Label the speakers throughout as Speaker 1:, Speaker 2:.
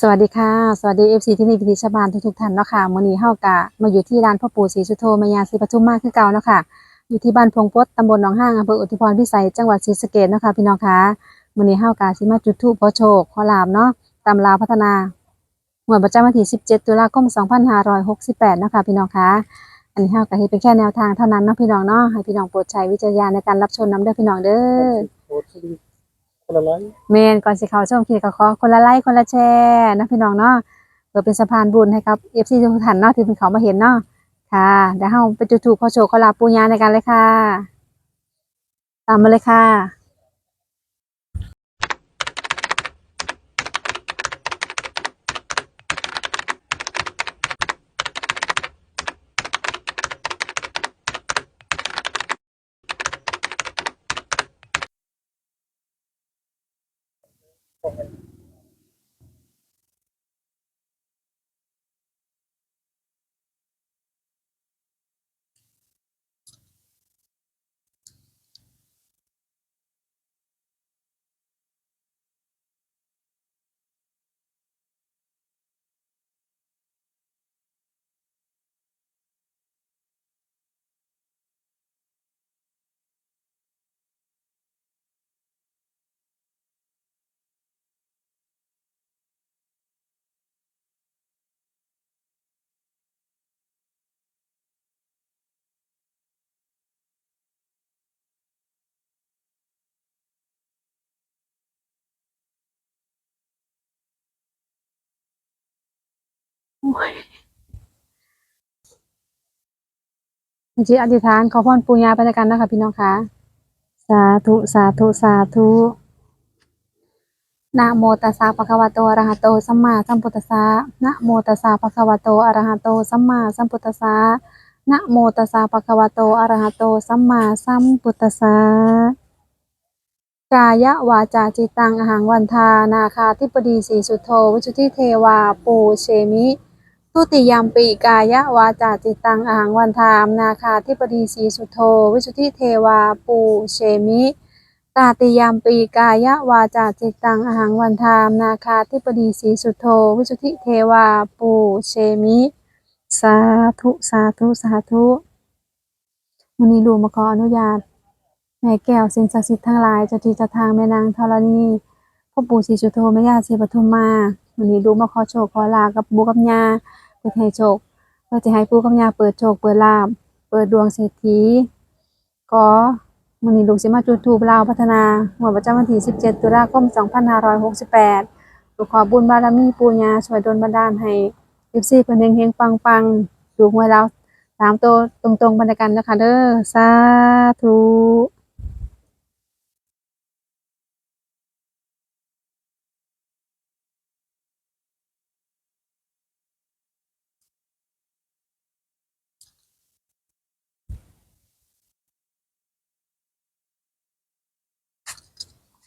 Speaker 1: สวัสดีค่ะ สวัสดี FC ที่นี่พิธีชาวบ้านทุกๆท่านเนาะค่ะมื้อนี้เฮากะมาอยู่ที่ร้านพ่อปู่ศรีสุโธมายาศรีปทุมมาคือเก่าเนาะค่ะ อยู่ที่บ้านพงปดตำบลหนองห้างอำเภออุทุพรพิสัยจังหวัดศรีสะเกษเนาะค่ะพี่น้องค่ะมื้อนี้เฮากะสิมาจุดธูปขอโชคขอลาบเนาะตามลาวพัฒนางวดประจำวันที่ 17 ตุลาคม 2568เนาะค่ะพี่น้องค่ะอันนี้เฮากะเฮ็ดเป็นแค่แนวทางเท่านั้นเนาะพี่น้องเนาะให้พี่น้องโปรดใช้วิจารณญาณในการรับชมนํเด้อพี่น้องเด้อ
Speaker 2: คนละไล่
Speaker 1: เมนก่อนสิเขาช่วงคลิปก็ขอคนละไลค์คนละแชร์นะพี่น้องเนาะเพื่อเป็นสะพานบุญให้กับเอฟซีทุกท่านเนาะที่เพิ่นเขามาเห็นเนาะค่ะเดี๋ยวเราไปจุดธูกขอโชว์ขอลาบปูญาในกันเลยค่ะ ตามมาเลยค่ะ จิอธิษฐานขอพรปูญาไปด้วยกันนะคะพี่น้องคะสาธุสาธุสาธุนะโมตัสสะภะคะวะโตอะระหะโตสัมมาสัมพุทธัสสะนะโมตัสสะภะคะวะโตอะระหะโตสัมมาสัมพุทธัสสะนะโมตัสสะภะคะวะโตอะระหะโตสัมมาสัมพุทธัสสะกายวาจาจิตังอหังวันทานาคาธิปดีสีสุโธวิชุติเทวาปูเชมิ ทุติยามปิกายะวาจาจิตตังอหังวันทามนาคาธิปดีสีสุโธ วิชุติเทวาปูเชมิตาติยามปีกายะวาจาจิตตังอหังวันทามนาคาธิปดีสีสุโธ วิสุทธิเทวาปูเชมิ สาธุสาธุสาธุมุนีลูมาขออนุญาตแม่แก้วสิ่งศักดิ์สิทธิ์ทั้งหลายเจ้าที่เจ้าทางแม่นางธรณีพ่อปู่ศรีสุโธแม่ย่าศรีปทุมมาวันนี้ลูมาขอโชคขอลากับปู่กับยา พื่อให้โชคเพื่อจะให้ปู่กับย่าเปิดโชคเปิดลาบเปิดดวงเศรษฐีขอมื้อนี้ลูกสิมาจุดธูปลาวพัฒนาหมวดประจำวันที่ 17 ตุลาคม 2568ลูกขอบุญบารมีปู่ย่าช่วยดลบันดาลให้ FC เพิ่นเฮงๆปังๆถูกหวยแล้วสามตัวตรงๆบรรยากาศนะคะเด้อสาธุ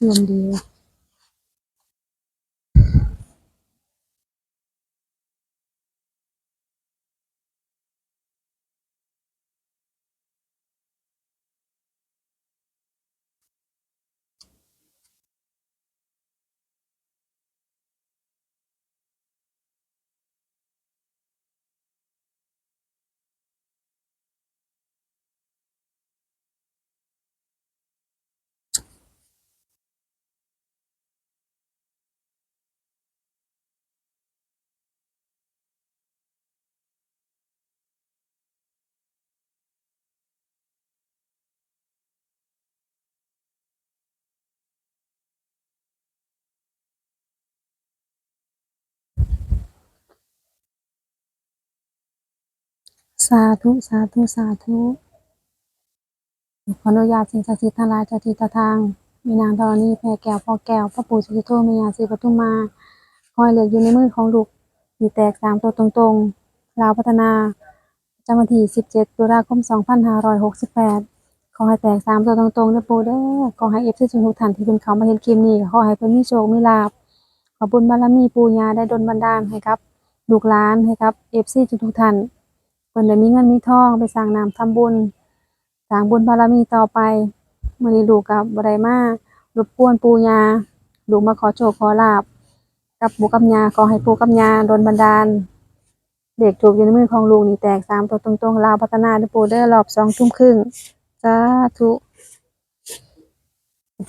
Speaker 1: รวม สาธุ สาธุ สาธุ ขออนุญาตสิ่งศักดิ์สิทธิ์ทั้งหลายเจ้าที่เจ้าทาง มีนางธรณีแพรแก้วพ่อแก้วพ่อปู่ศรีสุโธแม่ย่าศรีปทุมมา คอยเหลืออยู่ในมือของลูกมีแตกสามตัวตรงๆลาวพัฒนาจำวันที่17 ตุลาคม 2568 ขอให้แตกสามตัวตรงๆเด้อปู่เด้อขอให้เอฟซีทุกท่านที่เพิ่นเขามาเห็นคลิปนี้ ขอให้เพิ่นมีโชคมีลาภขอบุญบารมีปู่ย่าได้ดลบันดาลให้กับลูกหลานให้กับเอฟซีทุกท่าน เพิ่นได้มีเงินมีทองไปสร้างน้ำทำบุญสร้างบุญบารมีต่อไปมื้อนี้ลูกก็บ่ได้มารบกวนปู่ย่าลูกมาขอโชคขอลาบ
Speaker 3: กับปู่กับย่าขอให้ปู่กับย่าโดนบันดาลเด็กถูกอยู่ในมือของลูกนี่แตกสามตัวตรงๆลาวพัฒนาเด้อปู่เด้อรอบสองทุ่มครึ่งสาธุ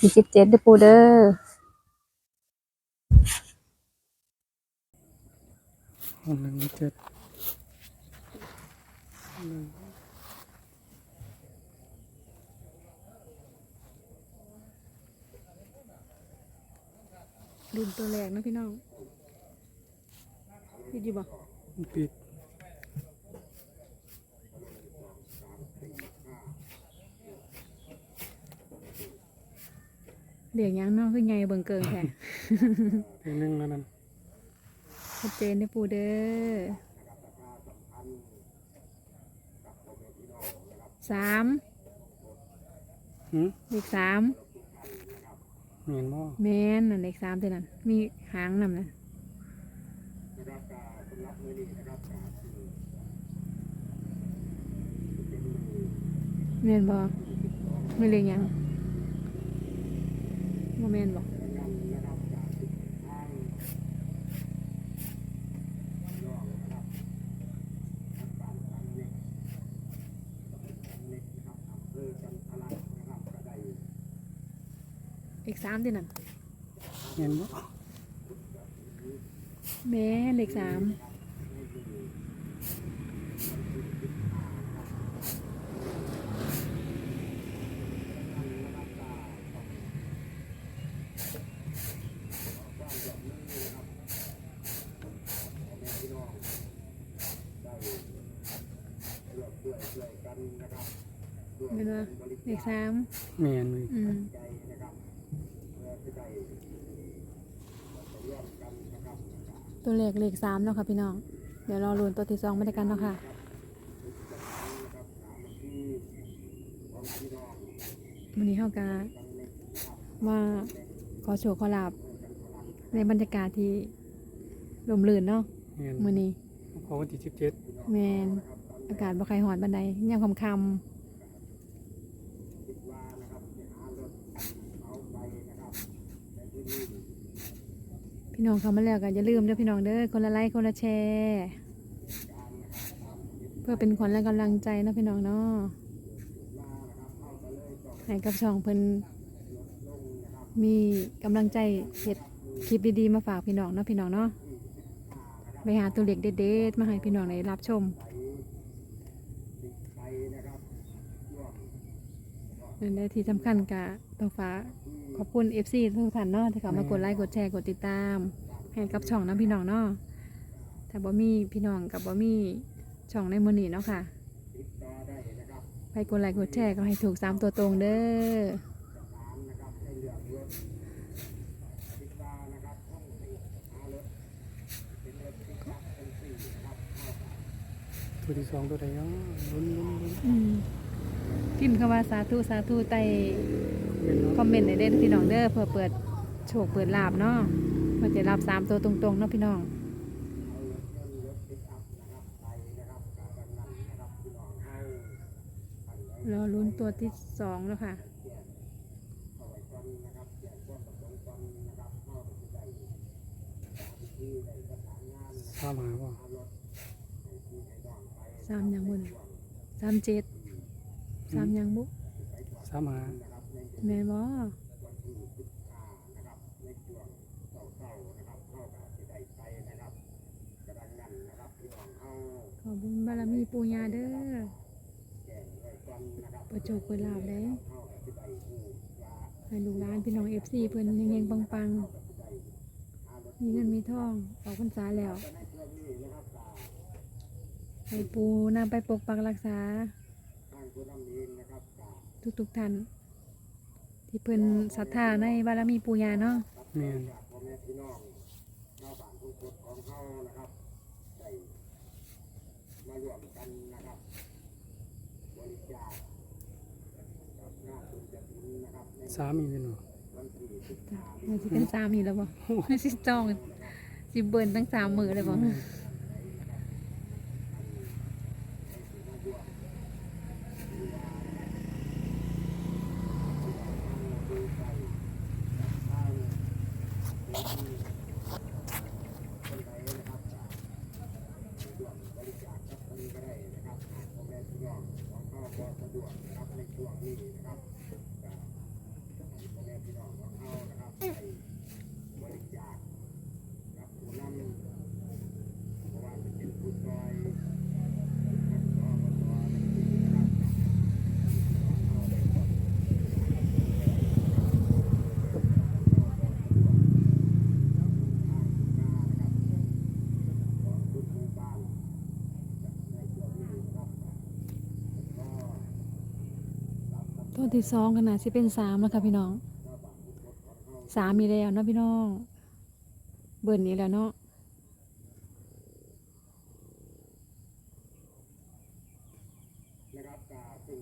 Speaker 3: ที่สิบเจ็ดเด้อปู่เด้อ
Speaker 2: อันหนึ่งเจ็ด
Speaker 3: ดุนตัวแรกนะพี่น้องพี่ดีบ่
Speaker 2: ปิด
Speaker 3: เรียกยังเนาะคือไงเบิ่งเกิงแท้
Speaker 2: เป็นหนึ่งแล้วนั่น
Speaker 3: ชัดเจนเด้อปู่เด้อ สาม
Speaker 2: หืม
Speaker 3: เลขสาม
Speaker 2: เมียนบ่
Speaker 3: แม่นนั่นเลขสามตัวนั้น มีหางนำนะแม่นบ่ไม่เลขหยังบ่แม่นบ่ เลขสามตัวนั้น
Speaker 2: เมียนบ่
Speaker 3: แม่นเลขสามเป็นว่าเลขสาม
Speaker 2: เมียนเลย
Speaker 3: อืม ตัวเลขเลขสามแล้วค่ะพี่น้อง เดี๋ยวรอลุ้นตัวที่สองมาด้วยกันเนาะค่ะวันนี้เฮากาว่าขอโชว์ขอลาบในบรรยากาศที่ลมลื่นเนาะ
Speaker 2: เมียน
Speaker 3: มื้อนี้
Speaker 2: พอวันที่สิบเจ็ด
Speaker 3: แมนอากาศบ่ใครหอนบันไดยามค่ำๆ พี่น้องเข้ามาแล้วก็อย่าลืมเด้อพี่น้องเด้อคนละไลค์คนละแชร์เพื่อเป็นขวัญและกำลังใจนะพี่น้องเนาะให้กับช่องเพิ่นมีกำลังใจเฮ็ดคลิปดีๆมาฝากพี่น้องเนาะพี่น้องเนาะไปหาตัวเล็กเด็ดๆมาให้พี่น้องได้รับชมนั่นแหละที่สำคัญกะต้องฝา ขอบคุณ FC ทุกท่านเนาะที่เข้ามากดไลค์กดแชร์กดติดตามให้กับช่องน้ำพี่น้องเนาะถ้าบ่มีพี่น้องกับบ่มีช่องในมือนี้เนาะค่ะไปกดไลค์กดแชร์ก็ให้ถูกสามตัวตรงเด้อ
Speaker 2: ตัวที่สองตัวใดเนาะลุ้นลุ้นลุ้น
Speaker 3: อืม พิมพ์คำว่าสาธุสาธุใต้
Speaker 2: เมียน
Speaker 3: ค
Speaker 2: เนาะ
Speaker 3: อมเมนต์ในเด้อพี่น้องเด้อเพื่อเปิดโชคเปิดลาบเนาะเพื่อจะรับสามตัวตรงๆเนาะพี่น้องรอลุ้นตัวที่สองแล้วค่ะ
Speaker 2: สามหาบ่
Speaker 3: สามยังบุญสามเจ็ด สามยังบุ
Speaker 2: สามหา
Speaker 3: แม่นบ่ขอบุญบารมีปูญาเด้อเปิดโชคเปิดลาบเลยให้ลูกหลานพี่น้องเอฟซีเพิ่นเฮงๆปังๆมีเงินมีทองออกพรรษาแล้วให้ปูนำไปปกปักรักษา ทุกๆท่าน ที่เพิ่นศรัทธาในบารมีปูญาเนาะ
Speaker 2: เมียนสามอีกแล้วเนาะ
Speaker 3: มันสิเป็นสามอีกแล้วบ่ สิจองสิเบิ่นตั้งสามมือเลยบ่ ตัวที่สองขนาดสิเป็นสามแล้วค่ะพี่น้องสามมีแล้วเนาะพี่น้อง เบิ่นนี้แล้วเนาะ
Speaker 4: นะครับกาซึ่ง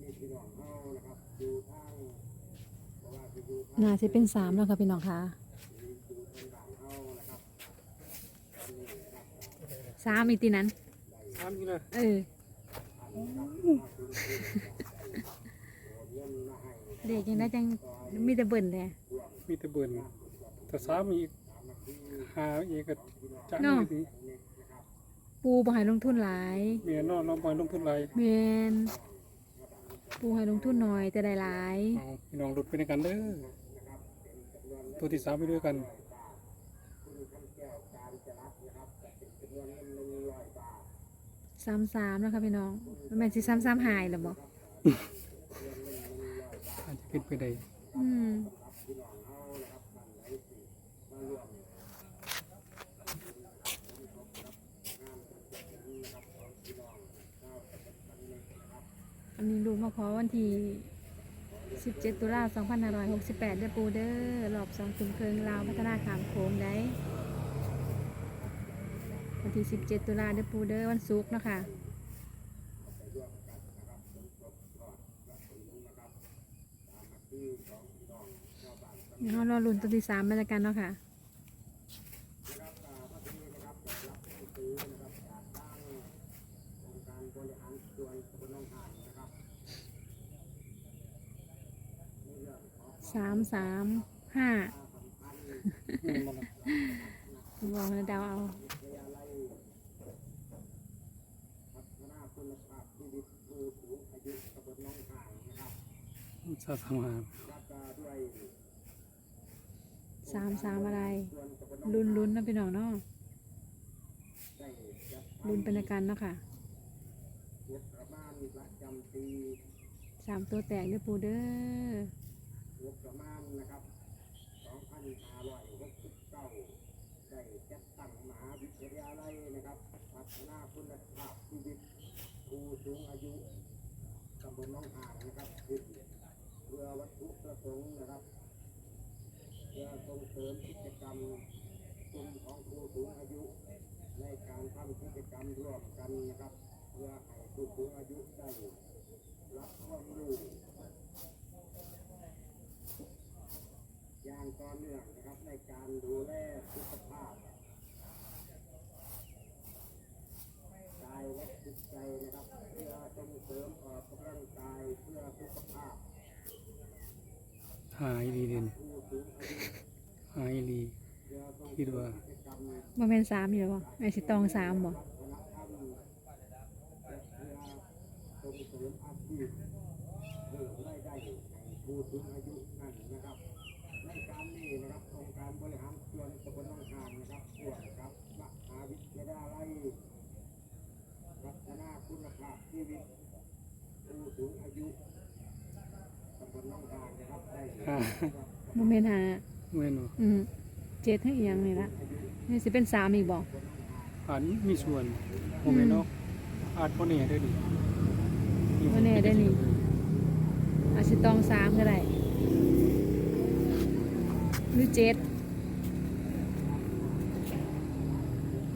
Speaker 4: มีพี่น้องเฮานะครับอยู่ทางเพราะว่าสิอยู่ทาง
Speaker 3: น่าสิเป็นสามแล้วค่ะพี่น้องค่ะ
Speaker 4: อยู่ทางบ้านเฮานะครับตอนนี้นะครับ
Speaker 3: สามอีกทีนั้น
Speaker 4: ถามนี่นะ
Speaker 3: เออ เด็กยังได้จังมีแต่เบิ่นเลย
Speaker 4: มีแต่เบิ่นแต่สามีอีกหาอีกก็จัง
Speaker 3: เนาะ
Speaker 4: สิ
Speaker 3: ปูบ่ให้ลงทุนหลาย
Speaker 4: เมียน้องน้องบอยลงทุนไร
Speaker 3: แมนปูให้ลงทุนหน่อยแต่ได้หลาย
Speaker 4: เอาพี่น้องหลุดไปในกันเด้อตัวที่สามไปด้วยกัน
Speaker 3: สามสามแล้วค่ะพี่น้องแม่นสิซ้ำซ้ำหายหรือบ่
Speaker 4: อาจจะเป็นไปได้
Speaker 3: อืมอันนี้ลูกมาขอวันที่17 ตุลา2568เด้อปูเด้อรอบสองทุ่มครึ่งลาวพัฒนาขามโค้งได้ วันที่ 17 ตุลาเด้อปูเด้อวันศุกร์เนาะคะเดี๋ยวเรารอลุ้นตัวที่สามมาแล้วกันเนาะค่ะสามสามห้า
Speaker 4: แม่นบ่ล่ะ
Speaker 3: ลองนะเดาเอา
Speaker 4: สาสมา
Speaker 3: สามสามอะไรลุ้นลุ้นนะพี่น้องเนาะลุ้นเป็นอาการเนาะค่ะสามตัวแตกเด้อปูเด้อ
Speaker 4: งบประมาณนะครับ2,569ได้จัดตั้งมหาวิทยาลัยนะครับ พัฒนาคุณภาพชีวิตผู้สูงอายุตำบลหน้องหานนะครับขึ้นเพื่อวัตถุประ สงค์นะครับเพื่อส่งเสริมกิจกรรมกลุ่มของผู้สูงอายุ ในการทำกิจกรรมร่วมกันนะครับ เพื่อให้ผู้สูงอายุได้รับความรู้อย่างต่อเนื่องนะครับในการดูแลสุขภาพกายและจิตใจนะครับ เพื่อส่งเสริมออกกำลังกายเพื่อสุขภาพ
Speaker 2: หายดีเด่น
Speaker 4: ผู้สูงอายุ
Speaker 2: หายดี
Speaker 4: เพื่อส่ง
Speaker 2: คิดว่า
Speaker 4: กิจกรรม
Speaker 3: บ่แม่นสามอยู่บ่ไอ้สิตองสามบ่
Speaker 4: บได้
Speaker 2: อ่า
Speaker 3: บ่แม่นหา
Speaker 2: เมื่อหนู
Speaker 3: อืมเจ็ดให้อีหยังนี่ละนี่สิเป็นสามอีกบ่
Speaker 2: อาจมีส่วนโมเมนเนาะอาจพอเนี่ยได้ดี
Speaker 3: บ่แน่ได้นี่อาจสิตองสามก็ได้หรือเจ็ด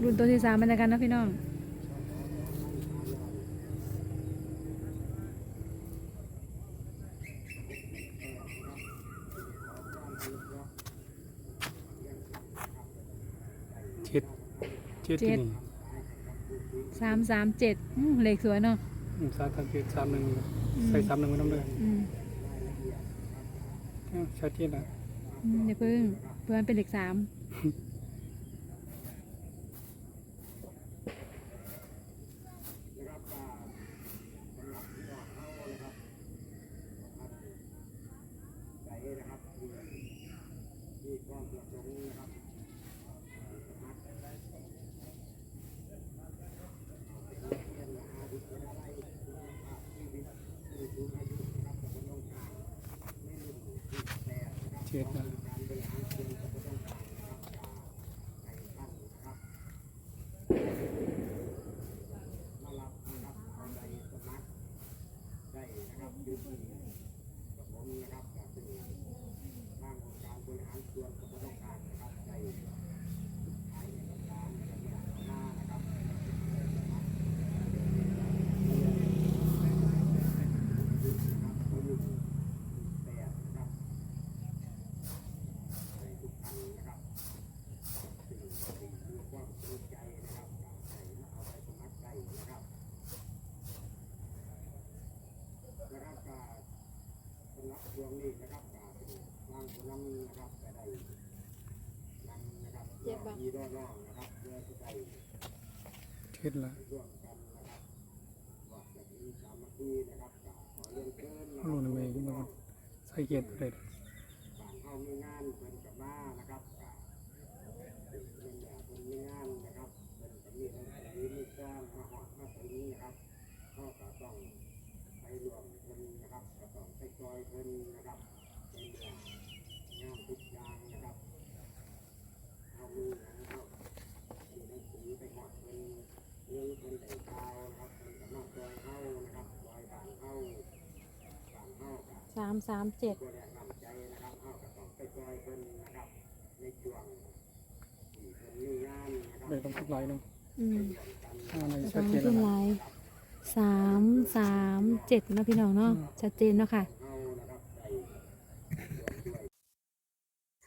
Speaker 3: รุ่นตัวที่สามเป็นกันนะพี่น้อง
Speaker 2: จ็ดเจ็ด
Speaker 3: เจ็
Speaker 2: ที่
Speaker 3: ด
Speaker 2: นี่
Speaker 3: สามสามเจ็ดอืมเลขสวยเนาะ
Speaker 2: อืมสามสามเจ็ดสามหนึ่งใส่สามหนึ่งไว้น้ำเดือด
Speaker 3: อืม
Speaker 2: ชัดเจนอะ
Speaker 3: อืมอย่าเพิ่งเพื่อนเป็นเลขสาม
Speaker 4: นะครับก็สำหรับพี่น้องเขานะครับใจนะครับที่ที่ความประสงค์นะครับสมัครเรียนมหาวิทยาลัยคุณภาพชีวิตผู้สูงอายุนะครับตำบลหนองหานในรุ่นที่แปดนะครับ
Speaker 2: เจ็ดนะ
Speaker 4: การบริหารส่วนตำบลหนองหานนะครับในท่านนะครับ มารับนะครับเอาใบสมัครใจ
Speaker 2: น้องๆนะครับเพื่อจะได้
Speaker 3: เฮ็ดละ
Speaker 2: ร่วมกันนะครับว่าจะมีสามัคคีนะครับก็ขอเรียนเชิญนะค
Speaker 3: รู้
Speaker 2: รับ
Speaker 3: ในเมย์ขึ้นมาก่อนใส่เกียรติเด็ด
Speaker 2: บ้านเฮามีงานเพิ่นกับมานะครับก็เป็นแบบเพิ่นมีงานนะครับเพิ่นก็มีหนังสื อมีสร้างมาหอดมาถึงนะครับเฮาก็ต้องไปรวมเพิ่นนะครับก็ต้องไปซอยเพิ่นนะครับใน มีงานนะครับเล
Speaker 3: ยต้องทุบไหลหนึง
Speaker 1: อืม
Speaker 3: อ่าใน
Speaker 1: จะ
Speaker 3: ชั
Speaker 1: ต้
Speaker 3: ด
Speaker 1: อง
Speaker 3: เจน
Speaker 1: ขึ้
Speaker 3: แล้ว
Speaker 1: น
Speaker 3: นะ
Speaker 1: ไลน์สามสามเจ็ดเนาะพี่น้องเนาะชัดเจนเนาะค่ะ
Speaker 2: เฮานะครับได้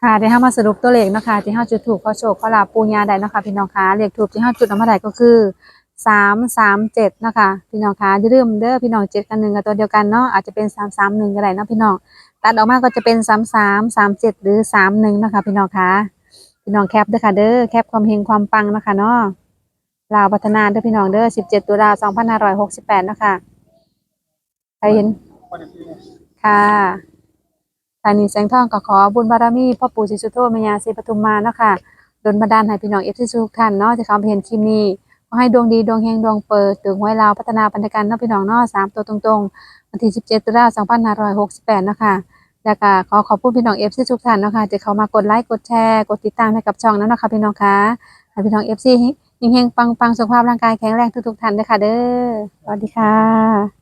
Speaker 1: ค่ะเดี๋ยวเรามาสรุปตัวเลขเนาะคะที่เราจุดถูกขอโชคขอลาบปูญาได้เนาะค่ะพี่น้องคะเลขถูกที่เราจุดออกมาได้ก็คือ สามสามเจ็ดเนาะค่ะพี่น้องคะอย่าลืมเด้อพี่น้องเจ็ดกันหนึ่งกับตัวเดียวกันเนาะอาจจะเป็นสามสามหนึ่งก็ได้นะพี่น้องตัดออกมาก็จะเป็นสามสามสามเจ็ดหรือสามหนึ่งนะคะ พี่น้องคะพี่น้องแคปเด้อค่ะเด้อแคปความเฮงความปังนะคะเนาะลาวพัฒนาเด้อพี่น้องเด้อสิบเจ็ดตุลาสองพันห้าร้อยหกสิบแปดเนาะค่ะใครเห็นค่ะทานีแสงทองก็ขอบุญบารมีพ่อปู่ศรีสุโธมยาศรีปทุมมาเนาะค่ะดลบันดาลให้พี่น้องเอฟซีทุกท่านเนาะที่เขาไปเห็นคลิปนี้ ให้ดวงดีดวงเฮงดวงเปิดถึงไว้ลาวพัฒนาปันธกันเนาะพี่น้องนอสามตัวตรงๆวันที่สิบเจ็ดตุลาสองพันห้าร้อยหกสิบแปดนะคะแล้วก็ขอขอบคุณพี่น้องเอฟซีทุกท่านนะคะที่เขามากดไลค์กดแชร์กดติดตามให้กับช่องนั้นนะคะพี่น้องค่ะให้พี่น้องเอฟซีเฮงๆปังสุขภาพร่างกายแข็งแรงทุกๆท่านเลยค่ะเด้อสวัสดีค่ะ